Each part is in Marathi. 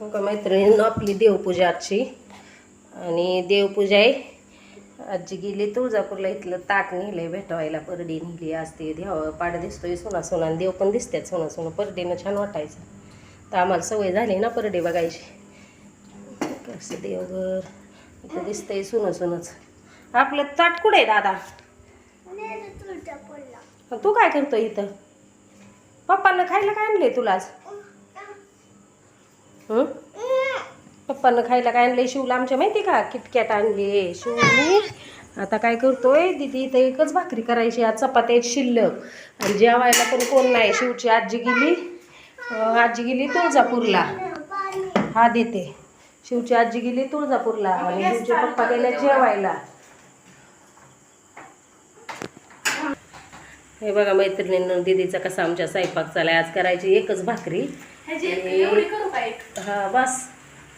हो का मैत्रिणींनो आपली देवपूजा आजची. आणि देवपूजा आहे. आजी गेली तुळजापूरला इथलं ताट नेलंय भेटवायला परडी नेली आज ते देव पाड दिसतोय सोना सोना आणि देव पण दिसतात सोना सोना परडीनं छान वाटायचं. तर आम्हाला सवय झाली ना परडी बघायची. कसं देवघर इथं दिसतंय सोनं सोनच. आपलं ताट कुठे आहे दादा? तू काय करतो इथं? पप्पांना खायला काय आणलंय तुला आज? पप्पानं खायला काय आणलंय? शिवला आमच्या माहिती का? किटकॅट आणली शिवनी आता काय करतोय? दिदी इथं एकच भाकरी करायची आज चपात्या शिल्लक. आणि जेवायला पण कोण नाही. शिवची आजी गेली. आजी गेली तुळजापूरला. हा देते. शिवची आजी गेली तुळजापूरला. आणि शिवचे पप्पा गेले जेवायला. हे बघा मैत्रिणीनं दीदीचा कसा आमच्या स्वयंपाक चालाय आज करायची एकच भाकरी. हा बस.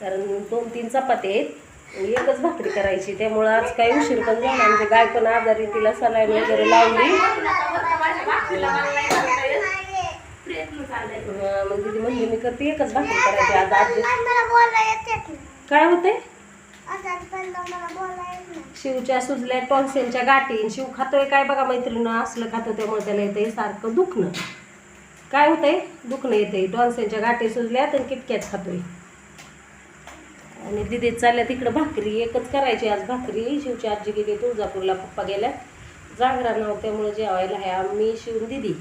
कारण दोन तीन चपाती आहेत. एकच भाकरी करायची. त्यामुळं आज काही उशीर पण झाला. म्हणजे गाय पण आजारी तिला सलाईन वगैरे लावली. हा, मग दिदी म्हणली मी करते. एकच भाकरी करायची. आज आजी काय होते शिवच्या सुजल्या टॉन्सेलच्या गाठी. शिव खातोय काय बघा मैत्रिणीनं. असलं खातो त्यामुळे त्याला येते सारखं दुखणं. काय होतंय? दुखणं येते टॉन्सिलच्या गाठी सुजल्यात आणि किटक्यात खातोय. आणि दिदी चालल्या तिकडं भाकरी एकच करायची. आज भाकरी. शिवची आजी गेली तुळजापूरला. पप्पा गेल्या जागरा नाव त्यामुळे जेवायला आहे. आम्ही शिवून दिदी.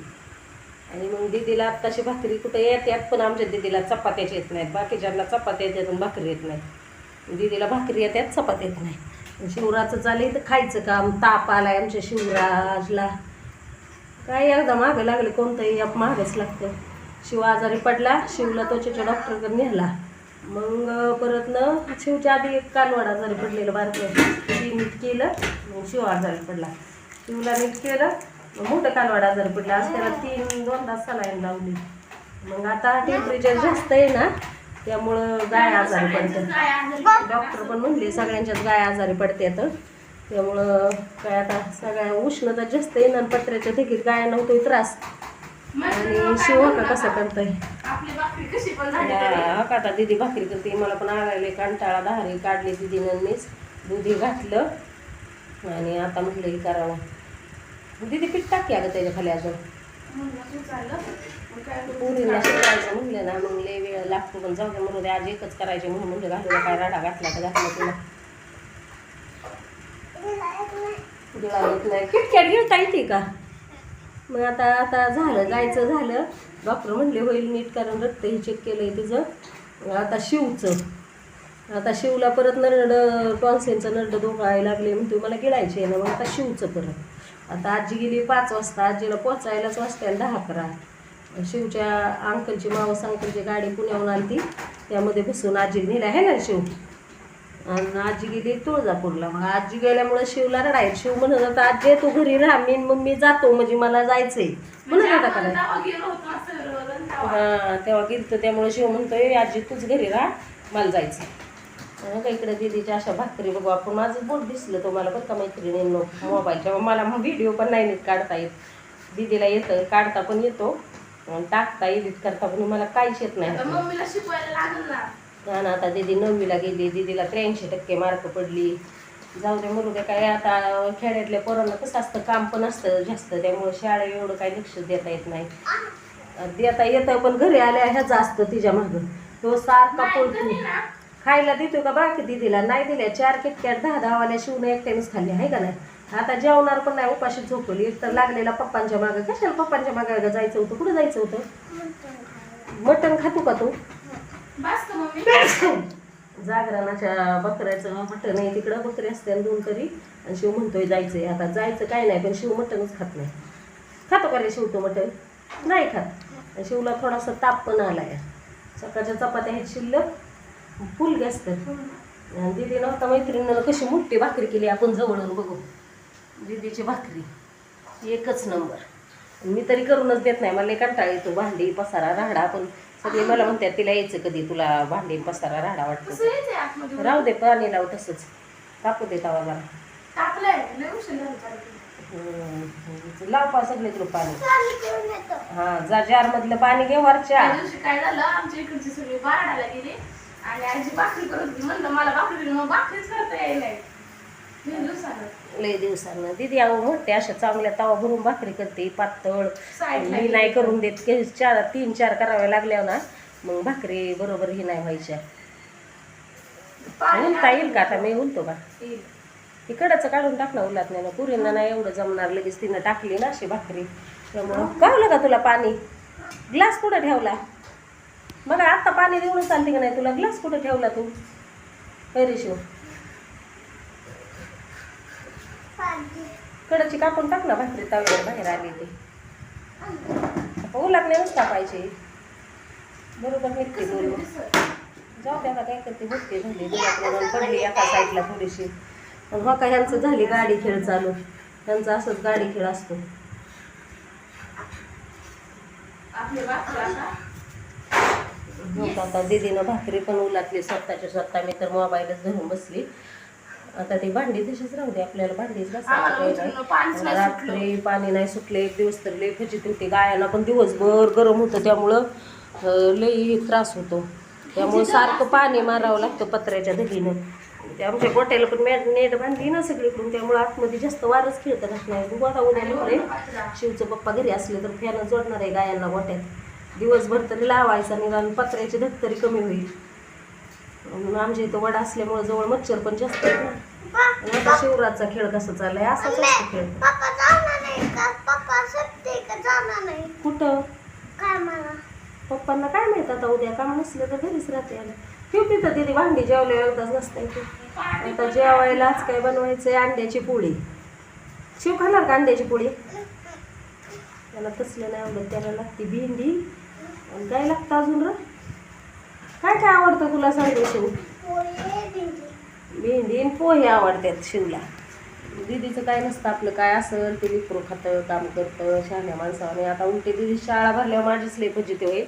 आणि मग दिदीला आत्ताशी भाकरी कुठं येतात पण आमच्या दिदीला चपात्याच येत नाहीत. बाकीच्यांना चपात्या येतात पण भाकरी येत नाही दिदीला भाकरी येतात चपात्या येत नाही शिवराचं चालेल तर खायचं काम. ताप आलाय आमच्या शिवराजला. काय एकदा मागं लागले कोणतंही आप मागेच लागतं. शिव आजारी पडला शिवला त्वचेच्या डॉक्टरकडे नेला. मग परत न शिवच्या आधी एक कालवाड आजारी पडलेलं बारकं ती नीट केलं मग शिव आजारी पडला. शिवला नीट केलं मग मोठं कालवाड आजारी पडला. आज त्याला तीन दोन तास सलाईन लावली. मग आता टेम्परेचर जास्त आहे ना त्यामुळं गाय आजारी पडतात डॉक्टर पण म्हणले सगळ्यांच्याच गाय आजारी पडतात त्यामुळं काय आता सगळ्या उष्णता जास्त आहे आणि पत्र्याच्या ठिकीत गायांना होतोय त्रास. आणि शिव का कसं करतोय? हा का आता दिदी भाकरी करते मला पण आगायले कंटाळा दहारी काढली दिदीनं मीच दुधी घातलं आणि आता म्हटलं हे करावं. दिदी पीठ टाकी अगं त्याच्याखाली अजून. पुरीला शिकायचं म्हणलं ना मग लय वेळ लागतो पण जाऊ दे म्हणून आज एकच करायचे म्हणून म्हणलं घालूला काय राडा घातला तर घातला तुला? नाही. किटकॅट घेता येते का? मग आता आता झालं जायचं झालं. डॉक्टर म्हणले होईल नीट कारण रक्त हे चेक केलंय तिचं. आता शिवचं. आता शिवला परत नरड टॉन्सेनचं नरड धोकायला लागले म्हणतो मला गिळायचे ना मग आता शिवचं परत. आता आजी गेली पाच वाजता आजीला पोचायलाच वाजता दहा अकरा. शिवच्या अंकलची मावस अंकलची गाडी पुण्याहून आली त्यामध्ये बसून आजी नेला आहे ना शिव आणि आजी गेली तुळजापूरला. मग आजी गेल्यामुळे शिवला रडाय शिव म्हणत होता आजी तू घरी राहा. मी मम्मी जातो. म्हणजे मला जायचंय. म्हणत होता का हा तेव्हा गेलतो त्यामुळे शिव म्हणतोय आजी तूच घरी राहा. मला जायचं मग इकडे दिदीच्या अशा भाकरी बघू. आपण माझं बोट दिसलं तुम्हाला बरं का मैत्रिणींनो. मोबाईलच्या मला मग व्हिडिओ पण नाही नीट काढता येत. दिदीला येतं काढता पण येतो. टाकता एडिट करता पण मला काहीच येत नाही. आणि आता दीदी नववीला गेली दीदीला त्र्याऐंशी टक्के मार्क पडली. जाऊ दे मुलगा काय आता खेड्यातल्या पोरांना कसं असतं काम पण असतं जास्त त्यामुळे शाळा एवढं काही लक्ष देता येत नाही. देता येतं पण घरी आल्या ह्याचं असतं तिच्या मागं. तो सारखा पळतो खायला देतो का बाकी दीदीला? नाही दिल्या. चार किटक्यात दहा दहावाल्या शिवून एकट्यानेच खाल्ली. आहे का नाही? आता जेवणार पण नाही उपाशी झोपली. एक तर लागलेला पप्पांच्या मागं. कशाला पप्पांच्या मागं जायचं होतं? कुठं जायचं होतं? मटण खातो का तू? बस का मम्मी? जागरणाच्या बकऱ्याचं मटण आहे तिकडं बकरी असते आणि दोन तरी. आणि शिव म्हणतोय जायचंय. आता जायचं काय नाही पण शिव मटणच खात नाही. खातो का रे शिव तो मटण? नाही खात. आणि शिवला थोडासा ताप पण आलाय. सकाळच्या चपात्या आहेत शिल्लक. फुल गॅस आणि दिदी नव्हता मैत्रिणीनं कशी मोठी भाकरी केली आपण जवळून बघू. दिदीची भाकरी. एकच नंबर. मी तरी करूनच देत नाही. मला कंटाळा येतो. भांडी पसारा राहडा पण सगळे मला म्हणतात तिला यायचं कधी? तुला भांडी पसारा राहडा वाटतं. कसं यायचंय आतमध्ये राहू दे पाणी लाव तसंच. टाकू दे तवा जरा टाकलंय. लय उशीर झाला चालू. हम्म. लाव पा सगळे तुला पाणी. हा जा जार मधलं पाणी घे वरच्या. त्या दिवशी काय झालं आमच्या इकडची सगळी बारडाला गेली आणि आजी भाकरी करत होती. म्हणलं मला भाकरी दिली मग भाकरीच करता येईल नाही. लय दिवसानं. दिदी अहो मोठे अशा चांगल्या तवा भरून भाकरी करते पातळ. मी नाही करून देत की चार तीन चार कराव्या लागल्या ना मग भाकरी बरोबर ही नाही व्हायच्या. उलता येईल का आता? मी उलतो का. इकडचं काढून टाकलं उलात नाही ना पुरींना नाही एवढं जमणार लगेच तिनं टाकली ना अशी भाकरी. त्यामुळं गावलं का तुला पाणी? ग्लास कुठं ठेवला? बघा आत्ता पाणी देऊन चालते का नाही तुला? ग्लास कुठं ठेवला तू? पैरेशिव कडची कापून टाक ना भाकरी तव्यावर बाहेर आली ती. नाही टाकायची बरोबर निघते दोन. जाऊ द्या आता काय करते बघते झाली पडली एका साईडला थोडीशी. आणि हो का ह्यांचं झाली गाडी खेळ चालू. ह्यांचा असंच गाडी खेळ असतो. भाकरी आता? हो का आता दीदीनं भाकरी पण उलातली स्वतःच्या स्वतः. मी तर मोबाईलच धरून बसली. आता ती भांडी तशीच राहू दे आपल्याला भांडीच घासायला रात्री पाणी नाही सुटले एक दिवस तर लई फजित होते. गायांना पण दिवसभर गरम होतं त्यामुळं लई त्रास होतो. त्यामुळं सारखं पाणी मारावं लागतं पत्र्याच्या धगीनं ते आमच्या गोट्याला पण मॅट नेट बांधली ना सगळीकडून त्यामुळं आतमध्ये जास्त वारच खेळतं राहत नाही. बघू आता उद्या लवकर शिवचं पप्पा घरी असले तर फॅन जोडणार आहे गायांना गोट्यात. दिवसभर तरी लावायचा निदान पत्र्याची धग तरी कमी होईल. म्हणून आमच्या इथं वडा असल्यामुळे जवळ मच्छर पण जास्त आहेत ना. आणि आता शिवराजचा खेळ कसा चाललाय? असाच असतो खेळ. पप्पा जाणार नाही का? पप्पा सुट्टी का? जाणार नाही. कुठं? काय मला? पप्पांना काय माहीत आता उद्या? काम नसलं तर घरीच राहते ठेवते तर दिदी भांडी जेवल्या एकदाच नसते आता जेवायला आज काय बनवायचंय? अंड्याची पोळी. शिव खाणार का अंड्याची पोळी? त्याला तसलं नाही आवडत. त्याला लागते भेंडी. आणि काय लागतं अजून र? काय काय आवडतं तुला सांगू शिव भेंडी आणि पोहे आवडतात शिवला. दीदीचं काय नसतं आपलं काय असेल ते लिकरू खातं काम करतं शहाण्या माणसाने. आता उलटी दिदी शाळा भरल्यावर माझीच लई फजिती होईल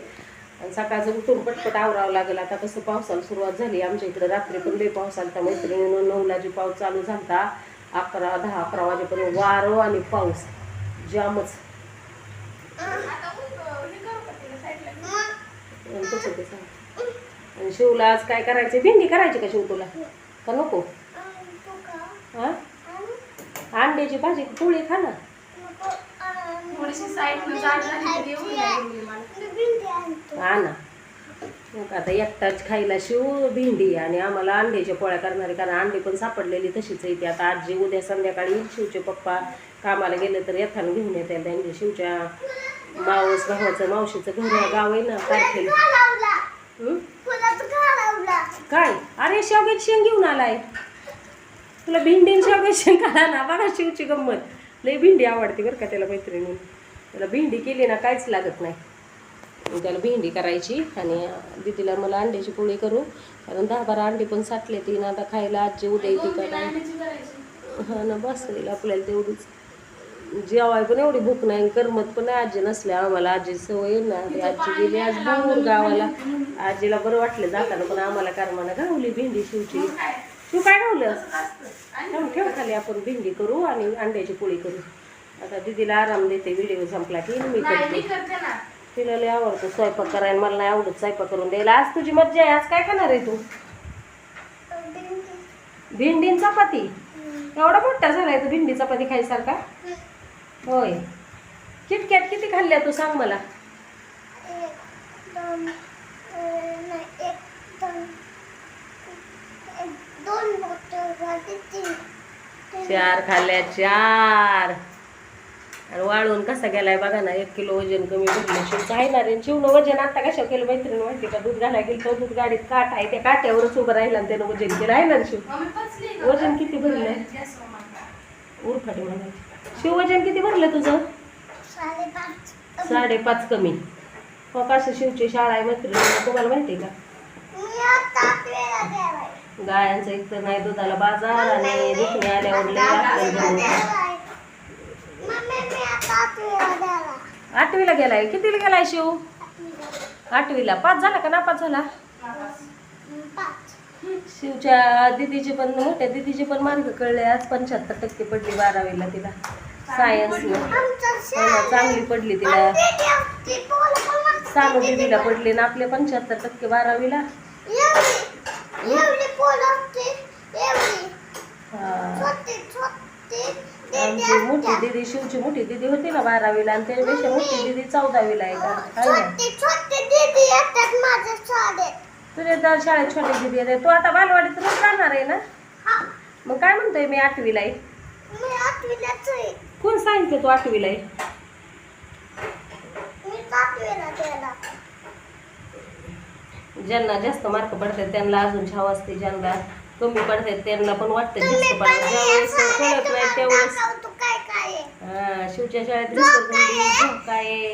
आणि सकाळचं उठून पटपट आवरावं लागेल. आता कसं पावसाला सुरुवात झाली. आमच्या इकडे रात्री पण लई पाऊस आला मैत्रिणीनं नऊला जी पाऊस चालू झालता. अकरा दहा अकरा वाजेपर्यंत वारं आणि पाऊस. जामच. तसं ते सांग आणि शिवला आज काय करायचं भेंडी करायची का शिव तुला? का नको? हा? अंड्याची भाजी पोळी खा ना. हा ना. मग आता एकटाच खायला शिव भेंडी आणि आम्हाला अंड्याच्या पोळ्या करणारे कारण अंडी पण सापडलेली तशीच आहे ती. आता आजी उद्या संध्याकाळी शिवचे पप्पा कामाला गेले तर येताना घेऊन येते त्यांच्या शिवच्या मावस भावाचं मावशीचं घर गाव आहे ना तारखेला हं? काय? अरे शेवग्याची शेंग घेऊन आलाय. तुला भेंडी शेवग्याची शेंग आला ना बघा शिवची गंमत. लई भेंडी आवडते बरं का त्याला मैत्रिणी त्याला भेंडी केली ना काहीच लागत नाही. त्याला भेंडी करायची आणि दीदीला मला अंड्याची पोळी करू. कारण दहा बारा अंडी पण साठले ती ना आता खायला आजी उद्या येते का. हा ना बस आपल्याला तेवढीच. जेवाय पण एवढी भूक नाही करमत पण आजी नसल्या आम्हाला आजी सवय ना. आजी गेली आज दूर गावाला. आजीला बरं वाटलं जाताना पण आम्हाला करमाना गावली भेंडी शिवची? शिव काय गावलं? ठेव ठेव खाली आपण भेंडी करू आणि अंड्याची पोळी करू. आता दीदीला आराम देते व्हिडिओ संपला की मी करते. तिला लय आवडतं स्वयंपाक करायला. मला नाही आवडत स्वयंपाक करून द्यायला. आज तुझी मज्जा आहे. आज काय खाणार आहे तू? भेंडी. चपाती. एवढा मोठा झालाय तू भेंडी चपाती खायसारखा? होय. किटकॅट किती खाल्ल्या तू सांग मला? चार खाल्ल्या चार. आणि वाळून कसा गेलाय बघा ना एक किलो वजन कमी भरलं आहे ना रे शिवनं वजन आता कशा केलं मैत्रीण? माहिती का? दूध घालायला गेलं तर दूध गाडीत काट आहे त्या काट्यावरच उभं राहिलं आणि त्यानं वजन केलं. आहे ना शिव? वजन किती मांडा. उरफाटी म्हणायची. शिव वजन किती भरलं तुझं? साडेपाच कमी. हो कसं शिवची शाळा आहे मैत्रिणी तुम्हाला माहिती आहे का? गायांचं एक तर नाही दुधाला बाजार आणि दुखणे आल्यावर लय. आठवीला गेलाय? कितीला गेलाय शिव? आठवीला. पाच झाला का? नापास झाला? शिवच्या दिदीचे पण मोठ्या दिदीचे पण मार्ग कळले. आज पंच्याहत्तर टक्के पडली बारावीला तिला. सायन्सला चांगली पडली तिला. सानू दिदीला पडली ना आपले पंच्याहत्तर टक्के बारावीला. आमची मोठी दिदी शिवची मोठी दिदी होती ना बारावीला आणि त्याच्यापेक्षा मोठी दिदी चौदावीला आहे. का काय तर शाळेत छोटी दिदी आहे तू आता बालवाडीत रोज जाणार आहे ना? मग काय म्हणतोय मी आठवीला आहे? कोण सांगितलं तू आठवीला आहे? ज्यांना जास्त मार्क पडतात त्यांना अजून छाव असते ज्यांना कमी पडतात त्यांना पण वाटतं जास्त पडतात. ज्यावेळेस कळत नाही त्यावेळेस हा शिवच्या शाळेत घसरगुंडी झोका आहे?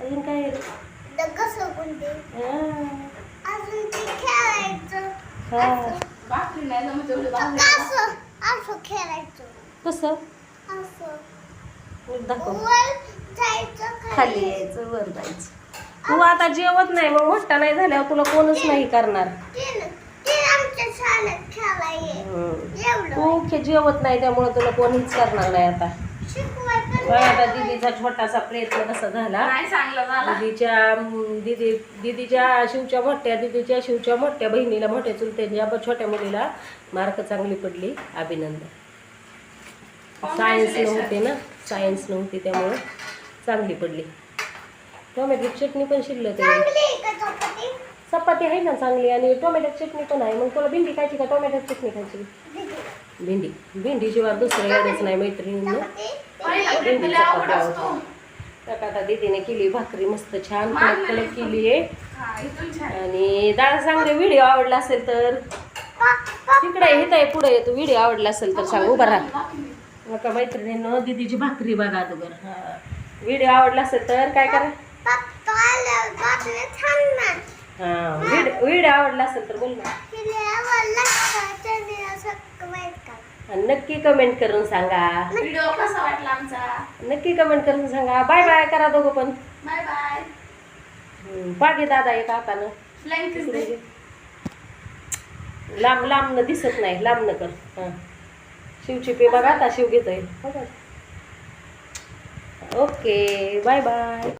अजून काय आहे? हा. हा. भाकरी नाही जमत एवढी भाकरी कसं दाखव खाली यायचं वर जायचं तू आता जेवत नाही मग मोठा नाही झाल्यावर तुला कोणच नाही करणार तीन तू खे- जेवत नाही त्यामुळे तुला कोणीच करणार नाही आता आता दिदीचा छोटासा प्रयत्न कसा झाला? नाही चांगलं झाला दिदीच्या दिदी दिदीच्या शिवच्या मोठ्या दिदीच्या शिवच्या मोठ्या बहिणीला मोठ्या चुलत्याच्या छोट्या मुलीला मार्क चांगली पडली. अभिनंदन. सायन्स नव्हते ना? सायन्स नव्हती त्यामुळे चांगली पडली. टोमॅटो चटणी पण आहे का चपाती? चपाती आहे ना चांगली आणि टोमॅटो चटणी पण आहे. मग तुला भेंडी खायची का? टोमॅटो चटणी खायची. भेंडी. भेंडी शिवाय दुसरं यायच नाही मैत्रिणीनं. भेंडीचा भेटलेला आवड पत्ता असतो. होता आता दीदीने केली भाकरी मस्त छान कडक कडक केली आहे. हा आणि दादा सांग रे व्हिडिओ आवडला असेल तर. तिकडे येत आहे पुढे येतो व्हिडिओ आवडला असेल तर सांग उभा राहा. नका मैत्रिणीनं दीदीची भाकरी बघा अगोदर. हा. व्हिडिओ आवडला असेल तर काय करा? पप्पा आल्यावर बातम्या छान ना. हा व्हिडिओ व्हिडिओ आवडला असेल तर बोल ना. आणि नक्की कमेंट करून सांगा. व्हिडिओ कसा वाटला आमचा? नक्की कमेंट करून सांगा. बाय बाय करा दोघं पण. बाय बाय पागे दादा एक हातानं. घे. लांब लांब न दिसत नाही. लांब न कर. हा. शिवची पे बघा आता शिव घेतोय. बघा. Okay bye bye